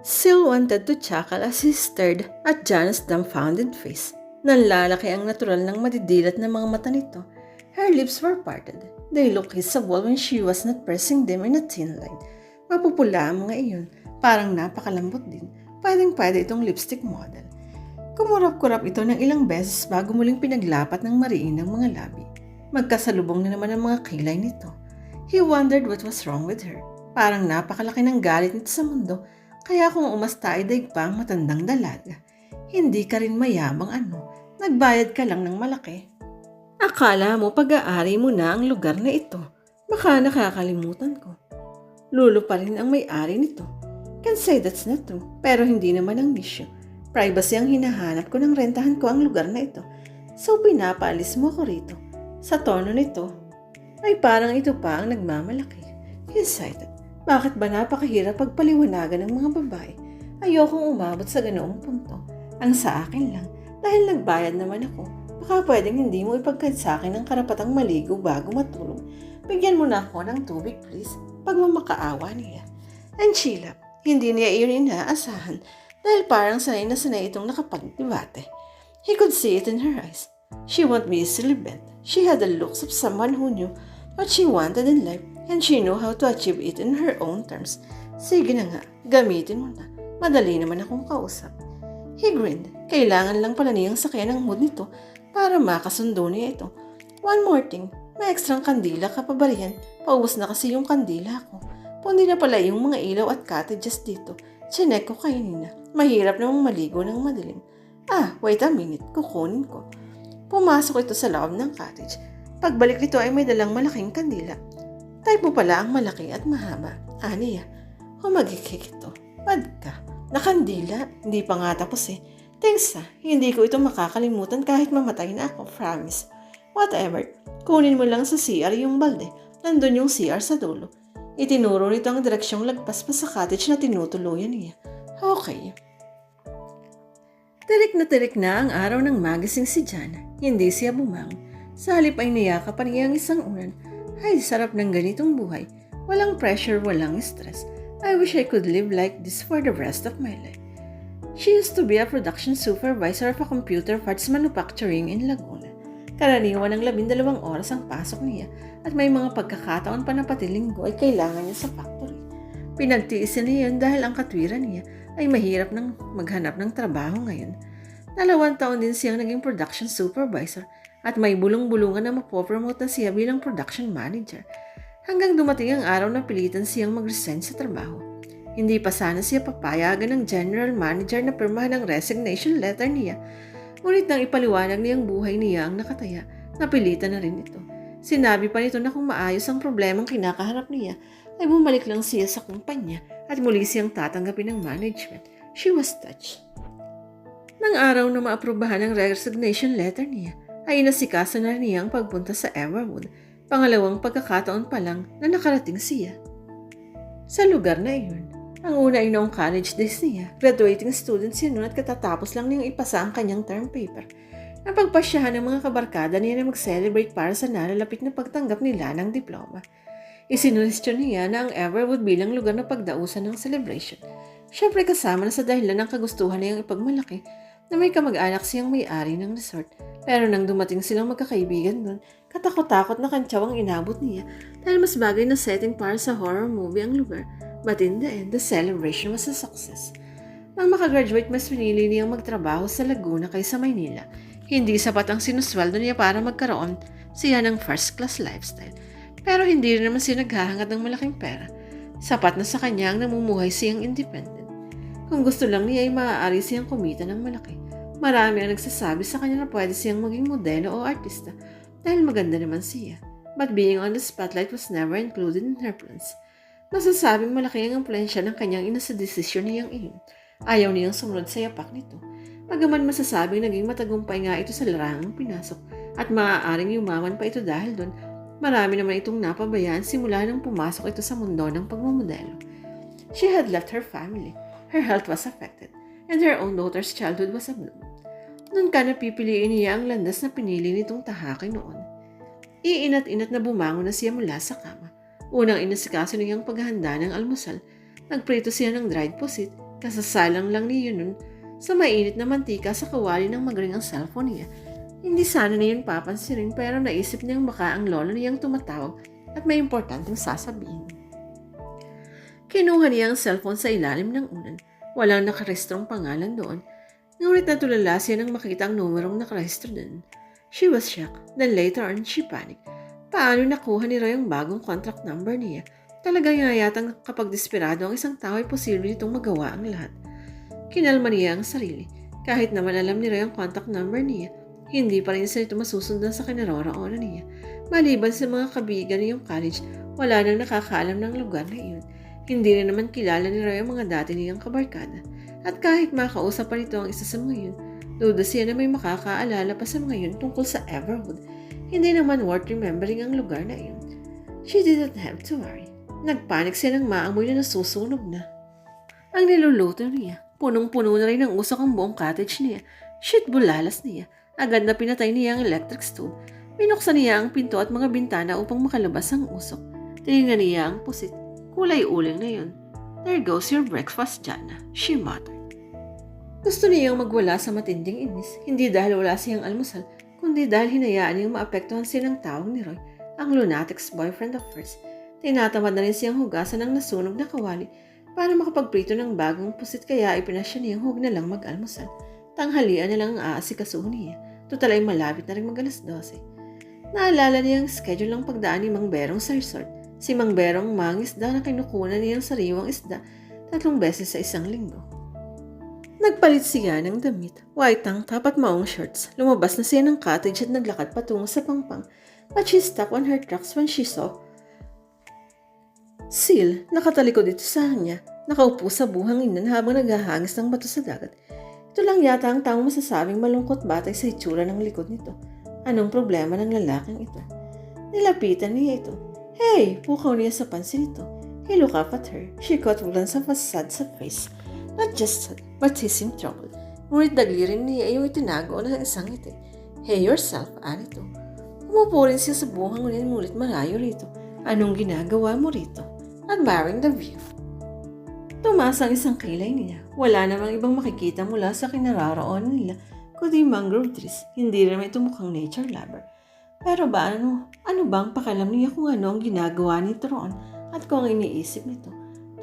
Sil wanted to chuckle as he stared at Janet's dumbfounded face. Nanlalaki ang natural ng madidilat na mga mata nito. Her lips were parted. They looked kissable when she was not pressing them in a thin line. Mapupula ang mga iyon. Parang napakalambot din. Pwedeng pwede itong lipstick model. Kumurap-kurap ito ng ilang beses bago muling pinaglapat ng mariin ng mga labi. Magkasalubong na naman ang mga kilay nito. He wondered what was wrong with her. Parang napakalaki ng galit nito sa mundo, kaya kung umasta ay daig pa ang matandang dalaga. Hindi ka rin mayamang ano, nagbayad ka lang ng malaki. Akala mo pag-aari mo na ang lugar na ito. Baka nakakalimutan ko. Lulo pa rin ang may-ari nito. Can say that's not true, pero hindi naman ang issue. Privacy ang hinahanap ko ng rentahan ko ang lugar na ito. So pinapaalis mo ako rito. Sa tono nito, ay parang ito pa ang nagmamalaki. He cited. Bakit ba napakahirap pagpaliwanagan ng mga babae? Ayokong umabot sa ganoong punto. Ang sa akin lang, dahil nagbayad naman ako, baka pwedeng hindi mo ipagkad sa akin ang karapatang maligo bago matulog. Bigyan mo na ako ng tubig please, pag mamakaawa niya. And Sheila, hindi niya iyon inaasahan dahil parang sanay na sanay itong nakapagdibate. He could see it in her eyes. She won't be bent. She had the looks of someone who knew what she wanted in life and she knew how to achieve it in her own terms. Sige na nga, gamitin mo na. Madali naman akong kausap. He grinned. Kailangan lang pala niyang sakyan ang mood nito para makasundo niya ito. One more thing, may ekstrang kandila ka pa ba riyan? Paubos na kasi yung kandila ko. Pundi na pala yung mga ilaw at cottages dito. Chinek ko kanina. Mahirap namang maligo ng madilim. Ah, wait a minute. Kukunin ko. Pumasok ito sa loob ng cottage. Pagbalik nito ay may dalang malaking kandila. Type mo pala ang malaki at mahaba. Aniya, humagikik ito. Bad ka. Nakandila. Hindi pa nga tapos eh. Thanks ah. Hindi ko ito makakalimutan kahit mamatay na ako. Promise. Whatever. Kunin mo lang sa CR yung balde. Nandun yung CR sa dulo. Itinuro nito ang direksyong lagpas pa sa cottage na tinutuluyan niya. Okay. Tirik na tirik na ang araw ng magising si Jan. Hindi siya bumangon. Sa halip ay niyakap pa niya ang isang unan. Ay, sarap ng ganitong buhay. Walang pressure, walang stress. I wish I could live like this for the rest of my life. She used to be a production supervisor of a computer parts manufacturing in Laguna. Karaniwan ng labindalawang oras ang pasok niya at may mga pagkakataon pa na pati linggo ay kailangan niya sa factory. Pinagtiisin niya yan dahil ang katwiran niya ay mahirap nang maghanap ng trabaho ngayon. Dalawang taon din siyang naging production supervisor at may bulong-bulungan na mapopromote na siya bilang production manager hanggang dumating ang araw na pilitan siyang mag-resign sa trabaho. Hindi pa sana siya papayagan ng general manager na pirmahan ang resignation letter niya Ngunit nang ipaliwanag niyang buhay niya ang nakataya, napilitan na rin ito. Sinabi pa nito na kung maayos ang problemang kinakaharap niya, ay bumalik lang siya sa kumpanya at muli siyang tatanggapin ng management. She was touched. Nang araw na maaprubahan ang resignation letter niya, ay inasikaso na niya ang pagpunta sa Everwood, pangalawang pagkakataon pa lang na nakarating siya. Sa lugar na iyon, ang una ay noong college days niya. Graduating student siya noon at katatapos lang niyang ipasa ang kanyang term paper. Napagpasyahan ng mga kabarkada niya na mag-celebrate para sa nalalapit na pagtanggap nila ng diploma. Isinuhestyon niya na ang Everwood bilang lugar na pagdausan ng celebration. Siyempre kasama na sa dahilan ng kagustuhan niyang ipagmalaki na may kamag-anak siyang may-ari ng resort. Pero nang dumating silang magkakaibigan doon, katakot-takot na kantsaw ang inabot niya dahil mas bagay na setting para sa horror movie ang lugar. But in the end, the celebration was a success. Nang makagraduate, mas pinili niyang magtrabaho sa Laguna kaysa Maynila. Hindi sapat ang sinusweldo niya para magkaroon siya ng first-class lifestyle. Pero hindi rin naman siya naghahangad ng malaking pera. Sapat na sa kanya ang namumuhay siyang independent. Kung gusto lang niya ay maaari siyang kumita ng malaki. Marami ang nagsasabi sa kanya na pwede siyang maging modelo o artista dahil maganda naman siya. But being on the spotlight was never included in her plans. Masasabing malaki ang impluensya ng kanyang ina sa desisyon niyang iyon. Ayaw niyang sumunod sa yapak nito. Pagaman masasabing naging matagumpay nga ito sa larangang pinasok at maaaring yumaman pa ito dahil doon, marami naman itong napabayaan simula nang pumasok ito sa mundo ng pagmamodelo. She had left her family. Her health was affected and her own daughter's childhood was a bloom. Noon ka napipiliin niya ang landas na pinili nitong tahakin noon. Iinat-inat na bumangon na siya mula sa kama. Unang inasikaso niyang paghahanda ng almusal. Nagprito siya ng dried pusit, Kasasalang lang niya nun sa mainit na mantika sa kawali ng magring ang cellphone niya. Hindi sana na yun papansinin pero naisip niyang baka ang lolo niyang tumatawag at may importanteng sasabihin. Kinuha niya ang cellphone sa ilalim ng unan. Walang nakarestrong pangalan doon. Ngunit natulala siya nang makita ang numerong nakarestro doon. She was shocked. Then later on, she panicked. Paano nakuha ni Roy ang bagong contract number niya? Talaga nga yatang kapag desperado ang isang tao ay posible nitong magawa ang lahat. Kinalma niya ang sarili. Kahit naman alam ni Roy ang contact number niya, hindi pa rin siya ito masusundan sa kinaroroonan niya. Maliban sa mga kabigan niyong college, wala nang nakakaalam ng lugar na iyon. Hindi rin naman kilala ni Roy ang mga dati niyang kabarkada. At kahit makausap pa nito ang isa sa mga yun, duda siya na may makakaalala pa sa mga yun tungkol sa Everwood. Hindi naman worth remembering ang lugar na iyon. She didn't have to worry. Nagpanik siya ng maamoy na nasusunog na. Ang niluluto niya, punong-puno na rin ng usok ang buong cottage niya. Shit bulalas niya. Agad na pinatay niya ang electric stove. Binuksan niya ang pinto at mga bintana upang makalabas ang usok. Tinignan niya ang pusit. Kulay uling na yun. There goes your breakfast, Jana, she muttered. Gusto niyang magwala sa matinding inis, hindi dahil wala siyang almusal, kundi dahil hinayaan niyang maapektuhan siya ng tawag ni Roy, ang lunatic's boyfriend of hers. Tinatamad na rin siyang hugasan ng nasunog na kawali para makapagprito ng bagong pusit kaya ipinasya niyang huwag na lang mag-almusal. Tanghalian na lang ang aasikasuhin niya. Total ay malapit na rin mag alas 12. Naalala niya ang schedule ng pagdaan ni Mang Berong sa resort. Si Mang Berong mangisda na kinukunan niyang sariwang isda tatlong beses sa isang linggo. Nagpalit siya ng damit, white tank top at maong shorts. Lumabas na siya ng cottage at naglakad patungo sa pangpang. But she stopped on her tracks when she saw Seal, nakatalikod dito sa kanya, nakaupo sa buhanginan habang naghahangis ng bato sa dagat. Ito lang yata ang taong masasabing malungkot batay sa itsura ng likod nito. Anong problema ng lalaking ito? Nilapitan niya ito. Hey! Pukaw niya sa pansin ito. He looked up at her. She caught a glance of a sad sa face. Not just sad, but he seemed troubled. Ngunit daglirin niya yung itinago ng isang ngiti. Hey yourself, anito. Umupo rin siya sa buhanginan ngunit malayo rito. Anong ginagawa mo rito? Admiring the view. Tumaas ang isang kilay niya. Wala namang ibang makikita mula sa kinararoonan nila kundi mangrove trees. Hindi rin ito mukhang nature lover. Pero ba ano, ano bang pakalam niya kung ano ang ginagawa nito roon at kung ang iniisip nito?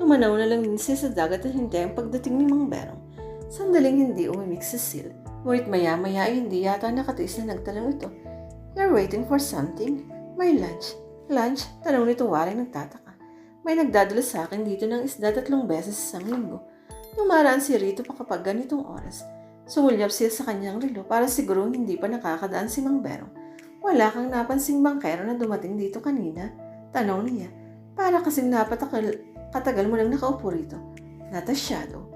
Tumanaw na lang din siya sa dagat at hintay ang pagdating ni Mang Berong. Sandaling hindi umimik si Sil. Ngunit maya-maya ay hindi yata nakatiis na nagtanong ito. You're waiting for something? May lunch. Lunch? Tanong nito waring nagtataka. May nagdadala sa akin dito ng isda tatlong beses sa isang linggo. Tumaraan si Rito pa kapag ganitong oras. Sumulyap siya sa kanyang relo para siguro hindi pa nakakadaan si Mang Berong. Wala kang napansing bangkero na dumating dito kanina? Tanong niya. Para kasing napatakal katagal mo nang nakaupo rito. Shadow.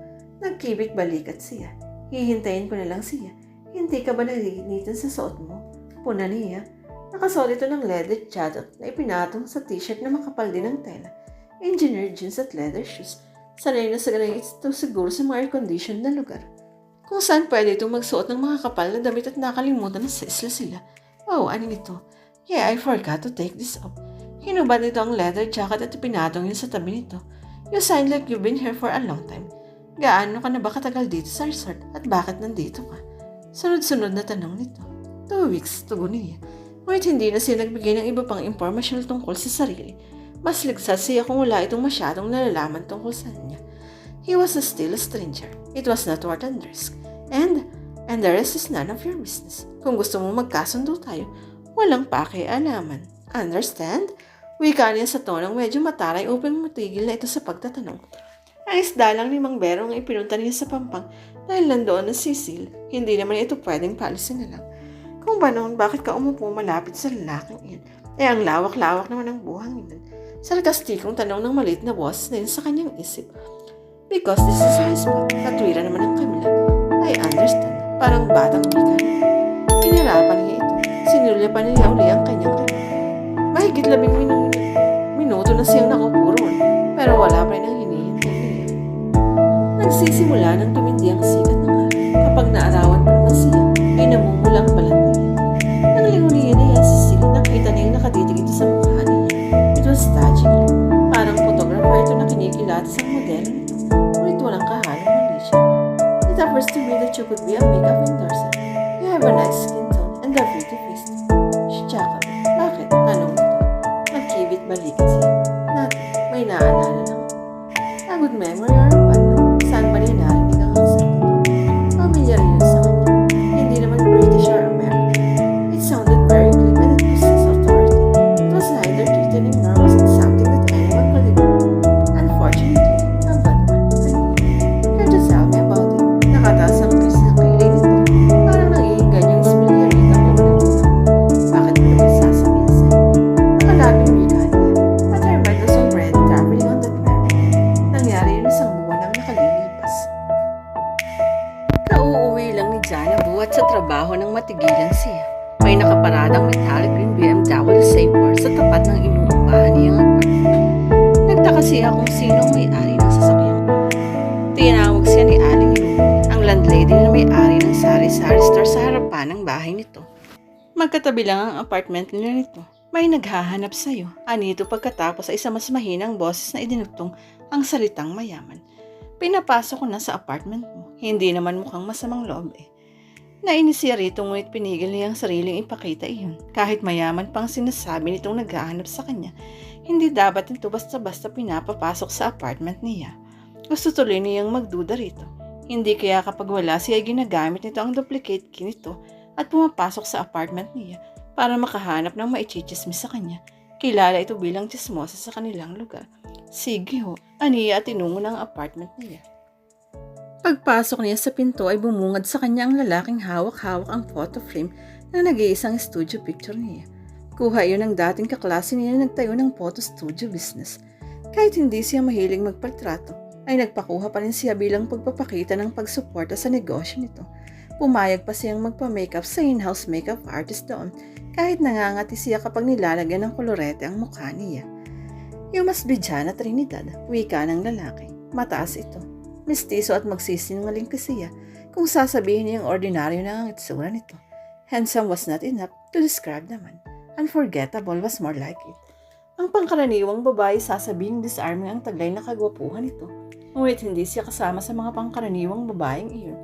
Nagkibit balikat siya. Hihintayin ko na lang siya. Hindi ka ba nalinitan sa suot mo? Puna niya. Nakasuot ito ng leather jacket na ipinatong sa t-shirt na makapal din ng tela. Engineer jeans at leather shoes. Sanay na sanay ito siguro sa mga air-conditioned na lugar. Kung saan pwede itong magsuot ng mga kapal na damit at nakalimutan na sa isla sila. Oh, ano ito? Yeah, I forgot to take this off. Hinubad nito ang leather jacket at ipinatong yun sa tabi nito. You sound like you've been here for a long time. Gaano ka na ba katagal dito sa resort at bakit nandito ka? Sunod-sunod na tanong nito. Two weeks, tugon niya. Ngunit hindi na siya nagbigay ng iba pang impormasyon tungkol sa sarili. Mas ligtas siya kung wala itong masyadong nalalaman tungkol sa kanya. He was a still a stranger. It was not worth the risk. And, and the rest is none of your business. Kung gusto mo magkasundo tayo, walang pakialaman. Understand? Wika niya sa tonong medyo mataray upang matigil na ito sa pagtatanong. Ang isda lang ni Mang Berong ang ipinunta niya sa pampang dahil nandoon na si Sil. Hindi naman ito pwedeng paalisin na lang. Kung ba noon, bakit ka umupo malapit sa lalaking iyan? Eh, ang lawak-lawak naman ng buhang iyan. Sarkastikong tanong ng maliit na boss na yun sa kanyang isip. Because this is high spot, katwira naman ng Camila. I understand. Parang batang bika. Pinirapan niya ito. Sinulya pa niya uli ang kanyang kanya. Mahigit labing minuto, minuto na siyang nakaupo roon, pero wala pa rin ang hinihintay niya. Nagsisimula ng tumindi ang sikat ng araw. Kapag naarawan pa naman siya, ay namumulang balat niya. Nang lingulian na yan si Sil, nakita niya yung nakatitig ito sa mukha niya. It was touching. Parang photographer ito na kinikilata sa modelo promised to me that you could be a makeup endorser. You have a nice skin tone and a pretty face. Chuckled. Bakit? Tanong nito. Nagkibit balikan siya. Natin, may naalala lang. A good memory or sa harapan ng bahay nito. Magkatabi lang ang apartment nila nito. May naghahanap sa'yo. Anito pagkatapos sa isa mas mahinang boses na idinugtong ang salitang mayaman. Pinapasok ko na sa apartment mo. Hindi naman mukhang masamang loob eh. Nainis siya rito ngunit pinigil niya ang sariling ipakita iyon. Kahit mayaman pang sinasabi nitong naghahanap sa kanya, hindi dapat nito basta-basta pinapapasok sa apartment niya. Gusto tuloy niyang magduda rito. Hindi kaya kapag wala siya ginagamit nito ang duplicate key nito at pumapasok sa apartment niya para makahanap ng maichichismis sa kanya. Kilala ito bilang chismosa sa kanilang lugar. Sige ho, aniya at tinungo ng apartment niya. Pagpasok niya sa pinto ay bumungad sa kanya ang lalaking hawak-hawak ang photo frame na nag-iisang studio picture niya. Kuha yun ng dating kaklase niya na nagtayo ng photo studio business. Kahit hindi siya mahiling magpaltrato, ay nagpakuha pa rin siya bilang pagpapakita ng pagsuporta sa negosyo nito. Pumayag pa siyang magpa-makeup sa in-house makeup artist doon kahit nangangati siya kapag nilalagyan ng kolorete ang mukha niya. Must be Jana Trinidad, wika ng lalaki. Mataas ito. Mistiso at magsisinungaling ka siya kung sasabihin niyang ordinaryo na ang itsura nito. Handsome was not enough to describe naman. Unforgettable was more like it. Ang pangkaraniwang babae sasabihin disarming ang taglay na kagwapuhan nito. Ngunit hindi siya kasama sa mga pangkaraniwang babaeng iyon.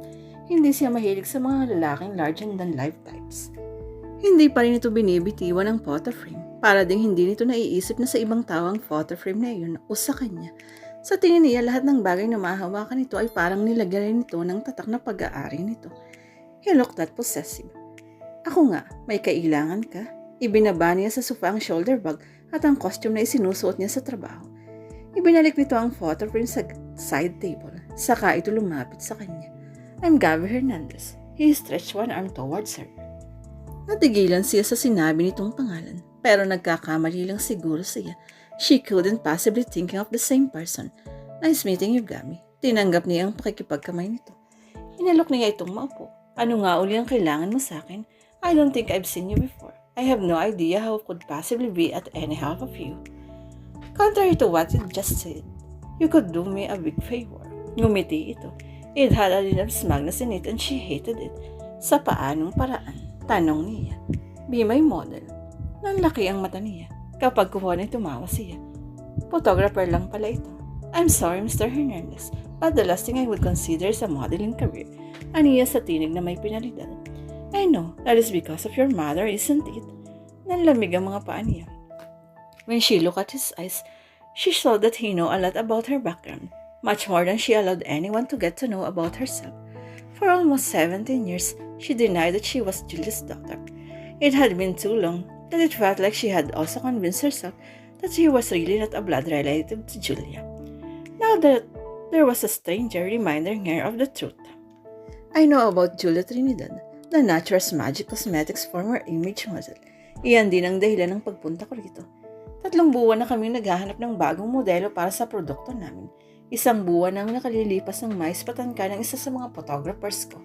Hindi siya mahilig sa mga lalaking larger than life types. Hindi pa rin ito binibitiwan ng photo frame. Para ding hindi nito naiisip na sa ibang tao ang photo frame na iyon o sa kanya. Sa tingin niya, lahat ng bagay na mahawakan nito ay parang nilagyan nito ng tatak na pag-aari nito. He looked that possessive. Ako nga, may kailangan ka. Ibinaba niya sa sofa ang shoulder bag at ang costume na isinusuot niya sa trabaho. Ibinalik nito ang photo frame sa side table. Saka ito lumapit sa kanya. I'm Gabby Hernandez. He stretched one arm towards her. Natigilan siya sa sinabi nitong pangalan, pero nagkakamali lang siguro siya. She couldn't possibly thinking of the same person. Nice meeting you, Gami. Tinanggap niya ang pakikipagkamay nito. Inalok niya itong maupo. Ano nga uli ang kailangan mo sa akin? I don't think I've seen you before. I have no idea how could possibly be at any half of you. Contrary to what you just said, you could do me a big favor. Ngumiti ito. It had a little smugness in it and she hated it. Sa paanong paraan? Tanong niya. Be my model. Nanlaki ang mata niya. Kapag kuha na tumawa siya. Photographer lang pala ito. I'm sorry, Mr. Hernandez, but the last thing I would consider is a modeling career. Aniya sa tinig na may pinalitan. I know, that is because of your mother, isn't it? Nanlamig ang mga paa niya. When she looked at his eyes, she saw that he knew a lot about her background, much more than she allowed anyone to get to know about herself. For almost 17 years, she denied that she was Julia's daughter. It had been too long that it felt like she had also convinced herself that she was really not a blood relative to Julia. Now that there was a stranger reminding her of the truth. I know about Julia Trinidad, the Nature's Magic Cosmetics former image model. Iyan din ang dahilan ng pagpunta ko rito. Tatlong buwan na kami naghahanap ng bagong modelo para sa produkto namin. Isang buwan nang nakalilipas ng mais patangka ng isa sa mga photographers ko.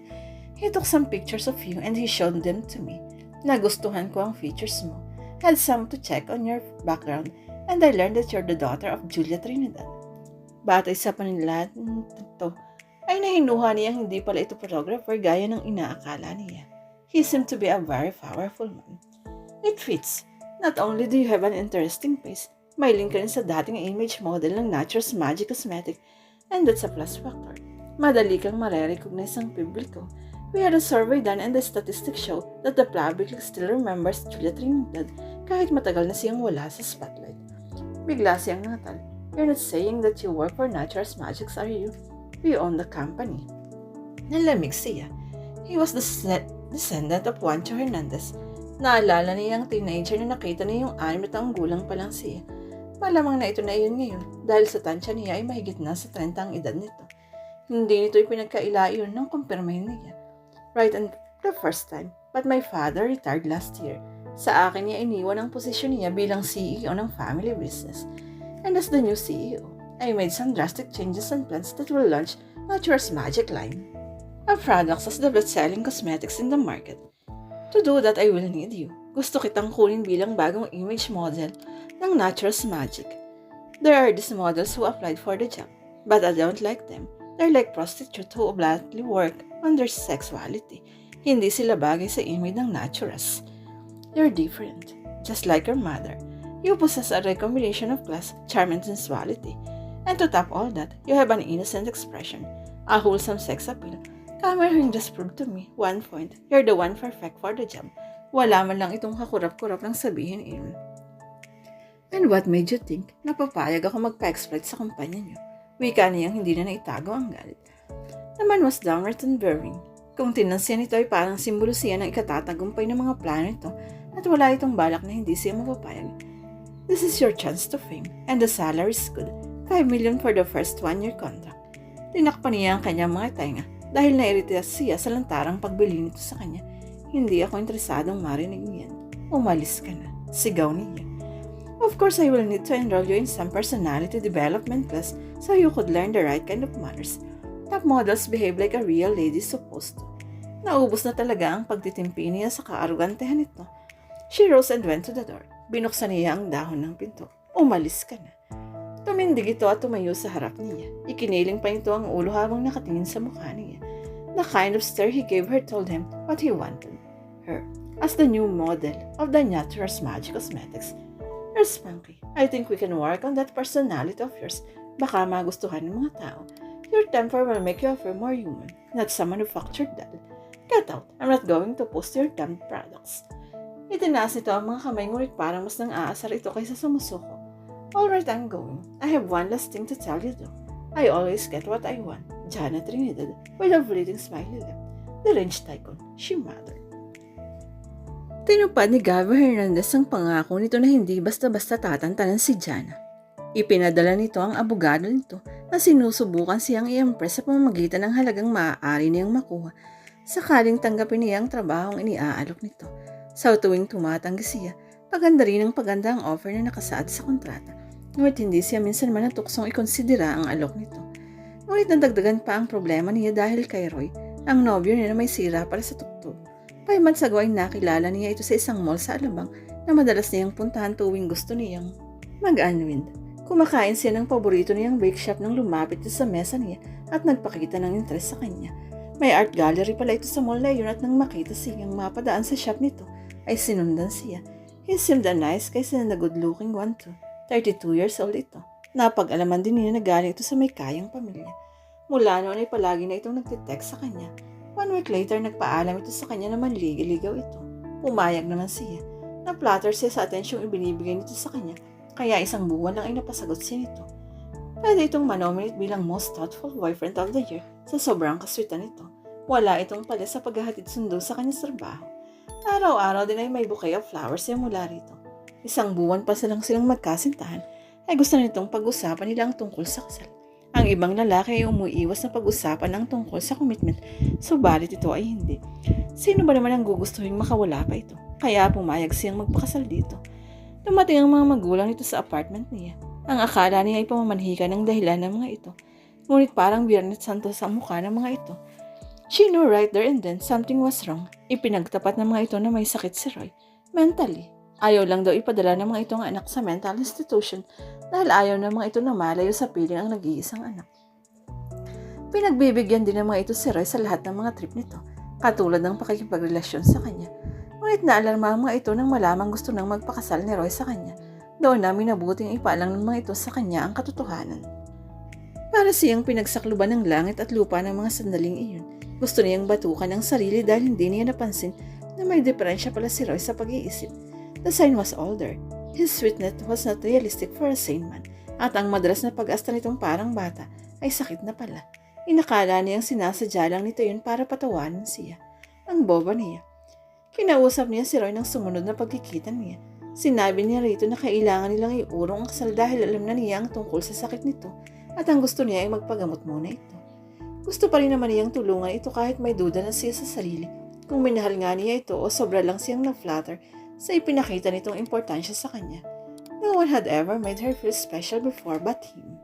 He took some pictures of you and he showed them to me. Nagustuhan ko ang features mo. Had some to check on your background and I learned that you're the daughter of Julia Trinidad. Batay sa panilahat to, ay nahinuha niya hindi pala ito photographer gaya ng inaakala niya. He seemed to be a very powerful man. It fits. Not only do you have an interesting face, may link ka rin sa dating image model ng Nature's Magic Cosmetic and that's a plus factor. madali kang marerecognize ang publiko. We had a survey done and the statistics show that the public still remembers Julia Trinidad kahit matagal na siyang wala sa spotlight. Bigla siyang natal. You're not saying that you work for Nature's Magics, are you? We own the company. Nalamig siya. He was the descendant of Juancho Hernandez. Naalala niya ang teenager na nakita niya yung anim na taong gulang pa lang siya. Malamang na ito na iyon ngayon dahil sa tansya niya ay mahigit na sa 30 ang edad nito. Hindi nito ipinagkaila iyon ng kumpirmahin niya. Right on the first time, but my father retired last year. Sa akin niya iniwan ang posisyon niya bilang CEO ng family business. And as the new CEO, I made some drastic changes and plans that will launch Nature's Magic line. Our products as the best-selling cosmetics in the market. To do that, I will need you. Gusto kitang kunin bilang bagong image model ng Nature's Magic. There are these models who applied for the job, but I don't like them. They're like prostitutes who blindly work on their sexuality. Hindi sila bagay sa image ng Nature's. You're different, just like your mother. You possess a rare combination of class, charm, and sensuality. And to top all that, you have an innocent expression, a wholesome sex appeal. Cameron just proved to me, one point, you're the one perfect for the job. Wala man lang itong kakurap-kurap ng sabihin iyon. And what made you think na papayag ako magpa-exploit sa kumpanya niyo? Wika niyang hindi na naitago ang galit. The man was downright unbearing. Kung tinansiyan ito ay parang simbolo siya ng ikatatagumpay ng mga plano ito at wala itong balak na hindi siya mapapayag. This is your chance to fame and the salary is good. 5 million for the first one-year contract. Tinakpan niya ang kanyang mga tainga dahil nairita siya sa lantarang pagbili nito sa kanya. Hindi ako interesadong marinig niyan. Umalis ka na. Sigaw niya. Of course, I will need to enroll you in some personality development class so you could learn the right kind of manners. Top models behave like a real lady supposed to. Naubos na talaga ang pagtitimpi niya sa kaarugantehan nito. She rose and went to the door. Binuksan niya ang dahon ng pinto. Umalis ka na. Tumindig ito at tumayo sa harap niya. Ikiniling pa nito ang ulo habang nakatingin sa mukha niya. The kind of stare he gave her told him what he wanted. Her, as the new model of the Nature's Magic Cosmetics. You're spunky. I think we can work on that personality of yours. Baka magustuhan ng mga tao. Your temper will make you appear more human, not some manufactured doll. Get out. I'm not going to post your damn products. Itinaas nito ang mga kamay ngunit parang mas nang aasar ito kaysa sumusuko. Alright, I'm going. I have one last thing to tell you though. I always get what I want. Janet Trinidad, with a fleeting smiley lip. The range tycoon, she muttered. Tinupad ni Gavin Hernandez ang pangako nito na hindi basta-basta tatantanan si Jana. Ipinadala nito ang abogado nito na sinusubukan siyang i-impress sa pamamagitan ng halagang maaari niyang makuha sakaling tanggapin niya ang trabahong iniaalok nito. Sa tuwing tumatanggi siya, paganda rin ang paganda ang offer na nakasaad sa kontrata. Ngunit hindi siya minsan man natuksong ikonsidera ang alok nito. Ngunit nadagdagan pa ang problema niya dahil kay Roy, ang nobyo niya na may sira para sa tuktok. Months ago ay nakilala niya ito sa isang mall sa Alabang na madalas niyang puntahan tuwing gusto niyang mag-unwind. Kumakain siya ng paborito niyang bake shop nang lumapit sa mesa niya at nagpakita ng interes sa kanya. May art gallery pala ito sa mall na yun at nang makita siyang mapadaan sa shop nito ay sinundan siya. He seemed a nice guy and a good looking one too. 32 years old ito. Napag-alaman din niya na galing ito sa may kayang pamilya. Mula noon ay palagi na itong nagtitext sa kanya. One week later, nagpaalam ito sa kanya na manligiligaw ito. Pumayag naman siya. Na-flatter siya sa atensyong ibinibigay nito sa kanya, kaya isang buwan lang ay napasagot siya nito. Pwede itong manominate bilang most thoughtful boyfriend of the year sa sobrang kaswitan nito. Wala itong pala sa paghahatid sundo sa kanyang trabaho. Araw-araw din ay may bouquet of flowers mula rito. Isang buwan pa silang silang magkasintahan, ay gusto nitong pag-usapan nila ang tungkol sa kasal. Ang ibang lalaki ay umuiwas na pag-usapan ng tungkol sa commitment, subalit ito ay hindi. Sino ba naman ang gugustuhin makawala pa ito? Kaya pumayag siyang magpakasal dito. Dumating ang mga magulang nito sa apartment niya. Ang akala niya ay pamamanhika ng dahilan ng mga ito. Ngunit parang Biyernes Santo sa mukha ng mga ito. She knew right there and then something was wrong. Ipinagtapat ng mga ito na may sakit si Roy. Mentally. Ayaw lang daw ipadala ng mga itong anak sa mental institution dahil ayaw ng mga ito na malayo sa piling ang nag-iisang anak. Pinagbibigyan din ng mga ito si Roy sa lahat ng mga trip nito, katulad ng pakikipagrelasyon sa kanya. Ngunit naalarma ang mga ito nang malamang gusto nang magpakasal ni Roy sa kanya. Doon namin nabuting ipaalang ng mga ito sa kanya ang katotohanan. Para siyang pinagsakluban ng langit at lupa ng mga sandaling iyon. Gusto niyang batukan ang sarili dahil hindi niya napansin na may diferensya pala si Roy sa pag-iisip. The sign was older. His sweetness was not realistic for a sane man. At ang madalas na pag-asta nitong parang bata ay sakit na pala. Inakala niyang sinasadya lang nito yun para patawanan siya. Ang boba niya. Kinausap niya si Roy ng sumunod na pagkikita niya. Sinabi niya rito na kailangan nilang iurong ang kasal dahil alam na niya ang tungkol sa sakit nito at ang gusto niya ay magpagamot muna ito. Gusto pa rin naman niyang tulungan ito kahit may duda na siya sa sarili kung minahal nga niya ito o sobra lang siyang na-flatter sa ipinakita nitong importansya sa kanya. No one had ever made her feel special before but him.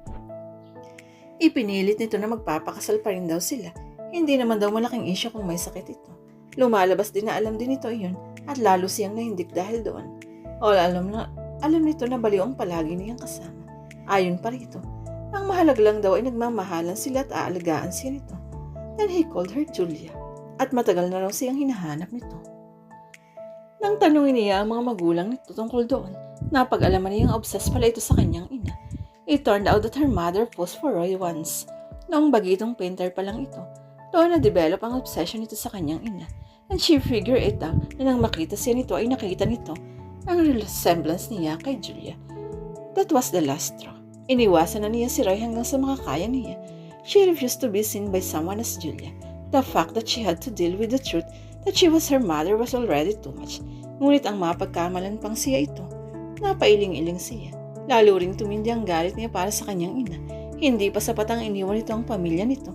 Ipinilit nito na magpapakasal pa rin daw sila. Hindi naman daw malaking issue kung may sakit ito. Lumalabas din na alam din ito iyon at lalo siyang nahindik dahil doon. O alam na, alam nito na baliw ang palagi niyang kasama. Ayon pa rito, ang mahalag lang daw ay nagmamahalan sila at aalagaan siya nito. Then he called her Julia. At matagal na raw siyang hinahanap nito. Nang tanungin niya ang mga magulang nito tungkol doon, napag-alaman niyang obsessed pala ito sa kanyang ina. It turned out that her mother posed for Roy once. Noong bagitong painter pa lang ito, doon na-develop ang obsession nito sa kanyang ina. And she figured it out na nang makita siya nito ay nakita nito ang resemblance niya kay Julia. That was the last straw. Iniwasan na niya si Roy hanggang sa makakaya niya. She refused to be seen by someone as Julia. The fact that she had to deal with the truth that she was her mother was already too much. Ngunit ang mapagkamalan pang siya ito. Napailing-iling siya. Lalo ring tumindi ang galit niya para sa kanyang ina. Hindi pa sapat ang iniwan nito ang pamilya nito.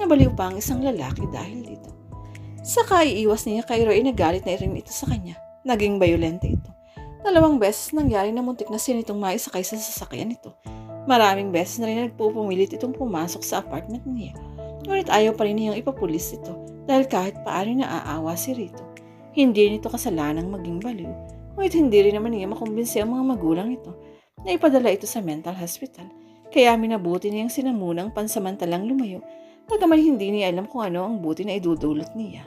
Nabaliw pa ang isang lalaki dahil dito. Saka iiwas niya kay Roy nagalit na rin ito sa kanya. Naging bayolente ito. Dalawang beses nangyari na muntik na siya nitong maisakay sa sasakyan nito. Maraming beses na rin nagpupumilit itong pumasok sa apartment niya. Ngunit ayaw pa rin niyang ipapulis ito dahil kahit paano naaawa si Rito. Hindi nito kasalanang maging baliw. Ngunit hindi rin naman niya makumbinsi ang mga magulang nito na ipadala ito sa mental hospital. Kaya minabuti niyang sinamunang pansamantalang lumayo pagkaman hindi niya alam kung ano ang buti na idudulot niya.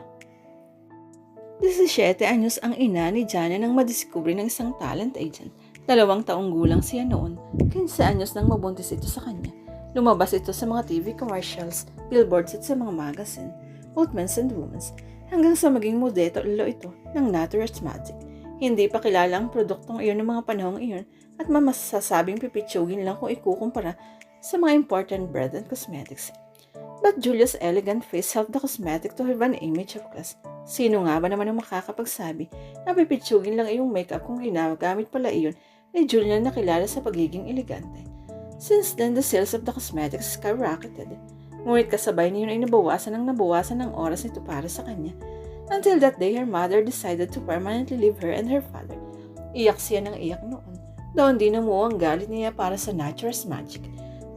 17 anyos ang ina ni Jana nang madiskubre ng isang talent agent. Dalawang taong gulang siya noon. 15 anyos nang mabuntis ito sa kanya. Lumabas ito sa mga TV commercials, billboards at sa mga magazine, both men's and women's, hanggang sa maging modesto ito ng Natural Magic. Hindi pa kilala ang produktong iyon ng mga panahong iyon at mamasasabing pipitsugin lang kung ikukumpara sa mga important brand and cosmetics. But Julia's elegant face helped the cosmetic to have an image of class. Sino nga ba naman ang makakapagsabi na pipitsugin lang iyong makeup kung ginagamit pala iyon ni Julia na kilala sa pagiging elegante? Since then, the sales of the cosmetics skyrocketed. Ngunit kasabay niyon ay nabawasan ng nabawasan ng oras nito para sa kanya. Until that day, her mother decided to permanently leave her and her father. Iyak siya ng iyak noon. Doon din namuo ang galit niya para sa Nature's Magic.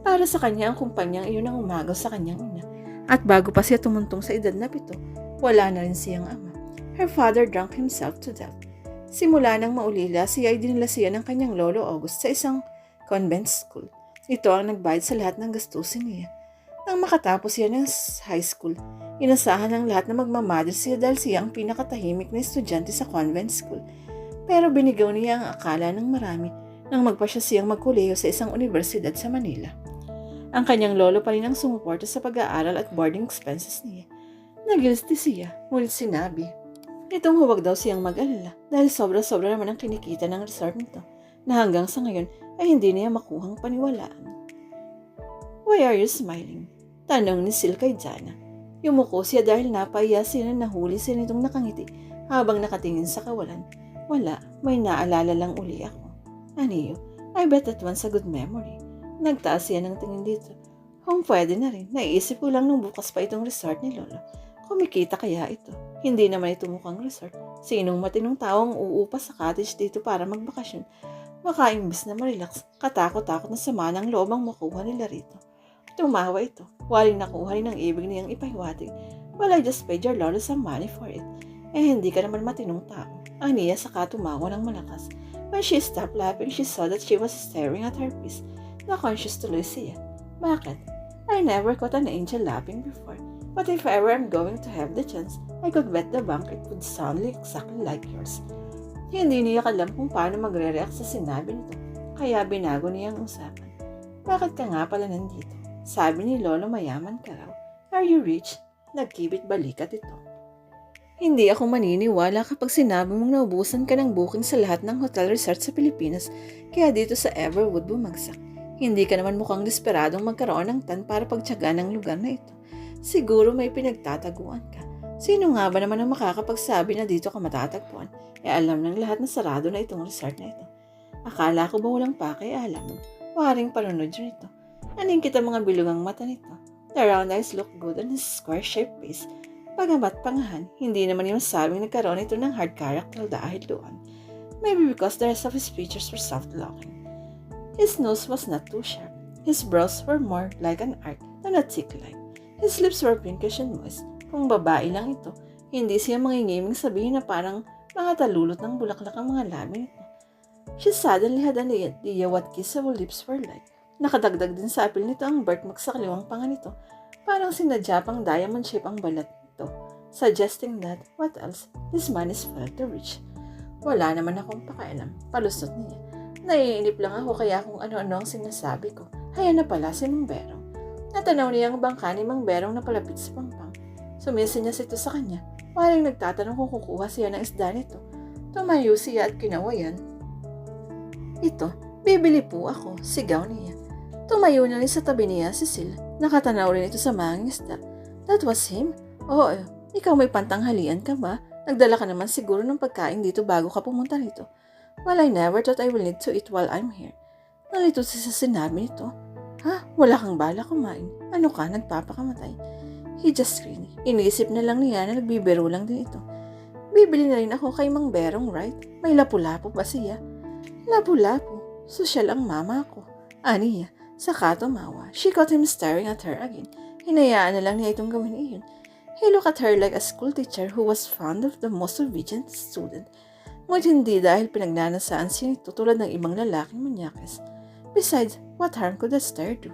Para sa kanya ang kumpanyang iyon ang umagaw sa kanyang ina. At bago pa siya tumuntong sa edad na pito, wala na rin siyang ama. Her father drank himself to death. Simula nang maulila, siya ay dinala siya ng kanyang lolo August sa isang convent school. Ito ang nagbayad sa lahat ng gastusin niya. Nang makatapos siya ng high school, inasahan ng lahat na magmamadal siya dahil siya ang pinakatahimik na estudyante sa convent school. Pero binigaw niya ang akala ng marami nang magpa siya siyang magkuleyo sa isang universidad sa Manila. Ang kanyang lolo pa rin ang sumuporta sa pag-aaral at boarding expenses niya. Nagilsti siya, ngunit sinabi. Itong huwag daw siyang mag-alala dahil sobra-sobra naman ang kinikita ng resort nito na hanggang sa ngayon ay hindi niya makuhang paniwalaan. Why are you smiling? Tanong ni Sil kay Jana. Yumuko siya dahil napaya siya na nahuli siya nitong nakangiti habang nakatingin sa kawalan. Wala, may naalala lang uli ako. Aniyo, I bet that one's a good memory. Nagtaas siya ng tingin dito. Kung pwede na rin, naiisip ko lang nung bukas pa itong resort ni Lolo. Kumikita kaya ito. Hindi naman ito mukhang resort. Sinong matinong tao ang uupa sa cottage dito para magbakasyon? Baka imbis na marelax, katakot-takot na sama ng loob ang makuha nila rito. Tumawa ito. Waling nakuha rin ang ibig niyang ipahiwatig. Well, I just paid your lolo some money for it. Eh, hindi ka naman matinong tao. Ang niya saka tumawa ng malakas. When she stopped laughing, she saw that she was staring at her piece. Na-conscious tuloy siya. Bakit? I never caught an angel laughing before. But if ever I'm going to have the chance, I could bet the bank it would sound exactly like yours. Hindi niya alam kung paano magre-react sa sinabi nito, kaya binago niya ang usapan. Bakit ka nga pala nandito? Sabi ni Lolo mayaman ka raw. Are you rich? Nagkibit balikat ito. Hindi ako maniniwala kapag sinabi mong naubusan ka ng booking sa lahat ng hotel resort sa Pilipinas kaya dito sa Everwood bumagsak. Hindi ka naman mukhang desperadong magkaroon ng tan para pagtyaga ng lugar na ito. Siguro may pinagtataguan ka. Sino nga ba naman ang makakapagsabi na dito ka matatagpuan? E alam ng lahat na sarado na itong resort na ito. Akala ko ba walang pake alam mo? Waring panunod yun ito. Aning kita mga bilugang mata nito. The round eyes look good on his square-shaped face. Pagamat pangahan, hindi naman yung sabing nagkaroon ito ng hard character dahil doon. Maybe because the rest of his features were soft-looking. His nose was not too sharp. His brows were more like an arc than a thick line. His lips were pinkish and moist. Kung babae lang ito, hindi siya mangingiming sabihin na parang mga talulot ng bulaklak ang mga labi nito. She suddenly had an idea what kissable lips were like. Nakadagdag din sa apil nito ang birthmark sa kaliwang panga nito. Parang sinadya pang diamond shape ang balat nito, suggesting that, what else, this man is filthy rich. Wala naman akong pakialam, palusot niya. Naiinip lang ako kaya kung ano-ano ang sinasabi ko. Haya na pala si Mang Berong. Natanaw niya ang bangka ni Mang Berong na palapit sa pangpang. Sumisinyas ito sa kanya. Waring nagtatanong kung kukuha siya ng isda nito. Tumayo siya at kinawayan. Ito, bibili po ako, sigaw niya. Tumayo na rin sa tabi niya si Sil. Nakatanaw rin ito sa mga isda. That was him? Oo, ikaw may pantanghalian ka ba? Nagdala ka naman siguro ng pagkain dito bago ka pumunta rito. Well, I never thought I will need to eat while I'm here. Nalito siya sa sinabi nito. Ha? Wala kang bala kumain. Ano ka? Nagpapakamatay. He just grinned. Iniisip na lang niya na nagbibiro lang din ito. Bibili na rin ako kay Mang Berong, right? May lapu-lapu ba siya? Lapu-lapu. Sosyal ang mama ko. Ani niya. Saka tumawa. She caught him staring at her again. Hinayaan na lang niya itong gawin iyon. He looked at her like a school teacher who was fond of the most obedient student. Ngunit hindi dahil pinagnanasaan siya nito tulad ng ibang lalaking manyakis. Besides, what harm could a stare do?